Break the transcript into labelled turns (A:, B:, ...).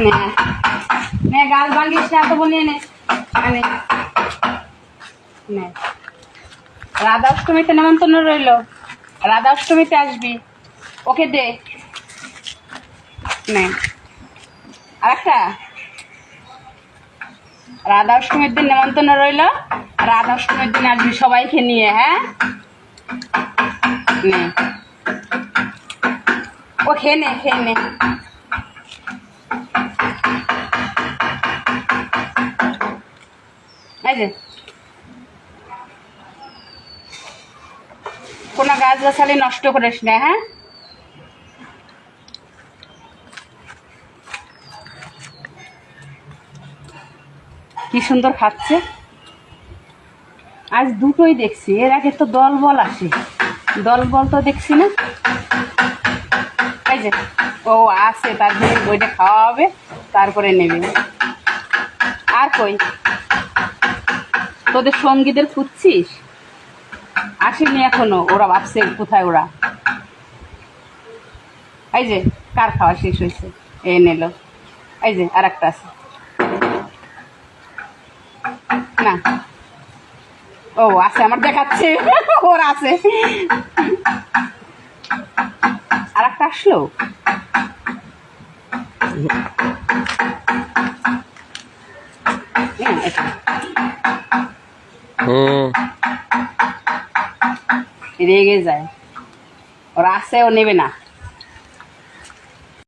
A: নে, গাল ভাঙিস না তো বলিয়ে নে। রাধা অষ্টমীতে নেমন্তন্ন রইল। রাধা অষ্টমীতে আসবি। ওকে দে। নে। আর রাধা অষ্টমীর দিন নেমন্তন্ন রইল। রাধা অষ্টমীর দিন আসবি সবাইকে নিয়ে হ্যাঁ? নে। ও, খেয়ে নে খেয়ে নে। এই কোনো গাছ গাছালি নষ্ট করিস না হ্যাঁ? কি সুন্দর খাচ্ছে। আজ দুটোই দেখছি, এর আগে তো দল বল আসে। দল বল তো দেখছি না। এই যে, ও আছে, তারপরে বইটা খাওয়া হবে, তারপরে নেবে। আর কই? তোদের সঙ্গীদের খুঁজছিস? আসেনি এখনও ওরা ভাবছে কোথায় ওরা? এই যে কার খাওয়া শেষ হয়েছে? এ নিল। এই যে আর একটা আছে। না। ও আছে আমার দেখাচ্ছে। ওর আছে। আর একটা আসলো? হ্যাঁ, এটা।
B: হুম।
A: রেগে যায়। ওরা আসে ও নেবে না।